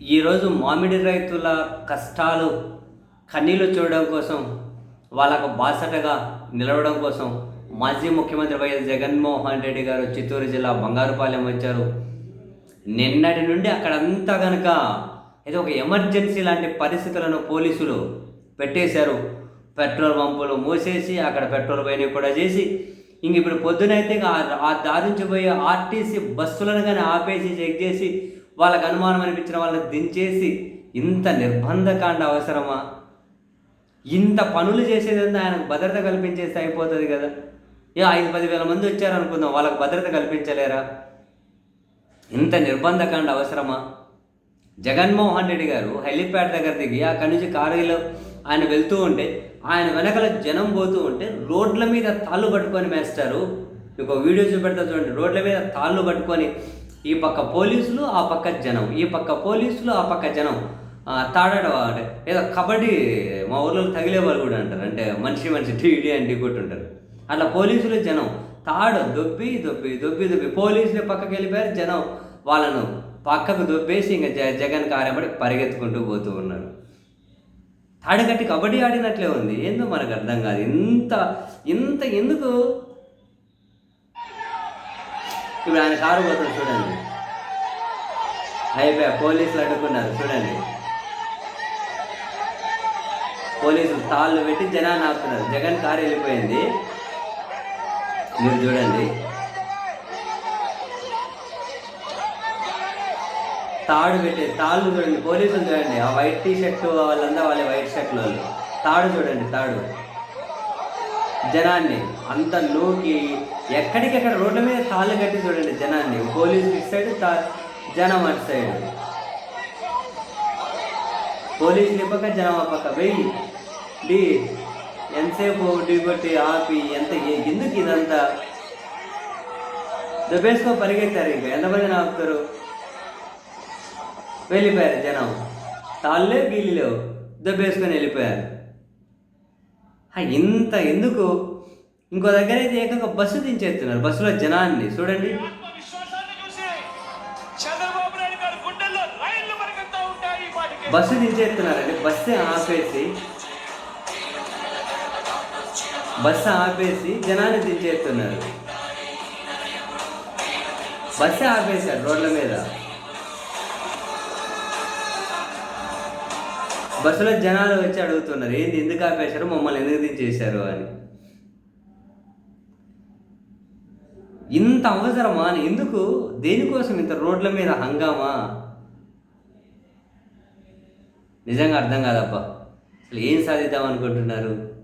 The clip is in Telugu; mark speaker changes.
Speaker 1: ఈరోజు మామిడి రైతుల కష్టాలు కన్నీళ్ళు చూడడం కోసం వాళ్ళకు బాసటగా నిలవడం కోసం మాజీ ముఖ్యమంత్రి వైఎస్ జగన్మోహన్ రెడ్డి గారు చిత్తూరు జిల్లా బంగారుపాలెం వచ్చారు. నిన్నటి నుండి అక్కడంతా కనుక ఏదో ఒక ఎమర్జెన్సీ లాంటి పరిస్థితులను పోలీసులు పెట్టేశారు. పెట్రోల్ పంపులు మూసేసి అక్కడ పెట్రోల్ పైన కూడా చేసి ఇంక ఇప్పుడు పొద్దునైతే ఆ- ఆ దారి నుంచి పోయే ఆర్టీసీ బస్సులను కానీ ఆపేసి చెక్ చేసి వాళ్ళకు అనుమానం అనిపించిన వాళ్ళని దించేసి ఇంత నిర్బంధకాండ అవసరమా? ఇంత పనులు చేసేది ఆయనకు భద్రత కల్పించేస్తే అయిపోతుంది కదా. ఏ ఐదు పది వేల మంది వచ్చారనుకుందాం వాళ్ళకు భద్రత కల్పించలేరా? ఇంత నిర్బంధకాండ అవసరమా? జగన్మోహన్ రెడ్డి గారు హెలిప్యాడ్ దగ్గర దిగి అక్కడి నుంచి కారులో ఆయన వెళ్తూ ఉంటే ఆయన వెనకల జనం పోతూ ఉంటే రోడ్ల మీద తాళ్ళు పట్టుకొని మేస్తారు. మీకు ఒక వీడియో చూపెడతా చూడండి. రోడ్ల మీద తాళ్ళు పట్టుకొని ఈ పక్క పోలీసులు ఆ పక్క జనం. ఈ పక్క పోలీసులు ఆ పక్క జనం. ఆ, ఏదో కబడ్డీ మా ఊర్లో తగిలే వాళ్ళు కూడా అంటారు. అంటే మనిషి మనిషి టీడీ అని కొట్టుంటారు అట్లా పోలీసులు జనం. తాడు దొబ్బి దొబ్బి దొబ్బి దొబ్బి. పోలీసులు పక్కకి వెళ్ళిపోయారు. జనం వాళ్ళను పక్కకు దొబ్బేసి ఇంకా జ జగన్ కార్యపడి పరిగెత్తుకుంటూ పోతూ ఉన్నారు. తాడికట్టి కబడ్డీ ఆడినట్లే ఉంది. ఏందో మనకు అర్థం కాదు. ఇంత ఇంత ఎందుకు ఇప్పుడు ఆయన కారు పోతుంది చూడండి. అయిపోయా పోలీసులు అడ్డుకున్నారు చూడండి. పోలీసులు తాళ్ళు పెట్టి జనాన్ని ఆపుతున్నారు. జగన్ కారు వెళ్ళిపోయింది. మీరు చూడండి. తాడు పెట్టి తాళ్ళు చూడండి పోలీసులు చూడండి. ఆ వైట్ టీ షర్ట్ వాళ్ళందా వాళ్ళ వైట్ షర్ట్లు వాళ్ళు తాడు చూడండి తాడు. జనాన్ని అంత నూకి ఎక్కడికెక్కడ రోడ్ల మీద తాళ్ళు కట్టి చూడండి జనాన్ని. పోలీసులు ఇటు సైడ్ తా జనం అటు సైడ్. పోలీసులు ఈ పక్క జనం ఆ పక్క. వెయ్యి డి ఎంతసేపు డి ఆపి ఎంత ఎందుకు ఇదంతా? దుబ్బేసుకో పరిగెత్తారు ఇంకా. ఎంతమంది ఆపుతారు? వెళ్ళిపోయారు జనం. తాళ్ళే గీళ్ళు దెబ్బేసుకొని వెళ్ళిపోయారు. ఇంత ఎందుకు? ఇంకో దగ్గర అయితే ఏకంగా బస్సు దించేస్తున్నారు బస్సులో జనాన్ని. చూడండి.
Speaker 2: ఆత్మవిశ్వాసాన్ని చూసి చంద్రబాబు నాయుడు గారి గుండెల్లో రైళ్ళు పరిగెత్తా ఉంటాయి ఈ పాటికి.
Speaker 1: బస్సు దించేస్తున్నారండి. బస్సు ఆపేసి బస్సు ఆపేసి జనాన్ని దించేస్తున్నారు. బస్సు ఆపేశారు రోడ్ల మీద. బస్సులో జనాలు వచ్చి అడుగుతున్నారు ఏంది ఎందుకు ఆపేశారు? మమ్మల్ని ఎందుకు దించేశారు? అని. ఇంత అవసరమా? అని. ఎందుకు? దేనికోసం ఇంత రోడ్ల మీద హంగామా? నిజంగా అర్థం కాదబ్బా. అసలు ఏం సాధిద్దాం అనుకుంటున్నారు?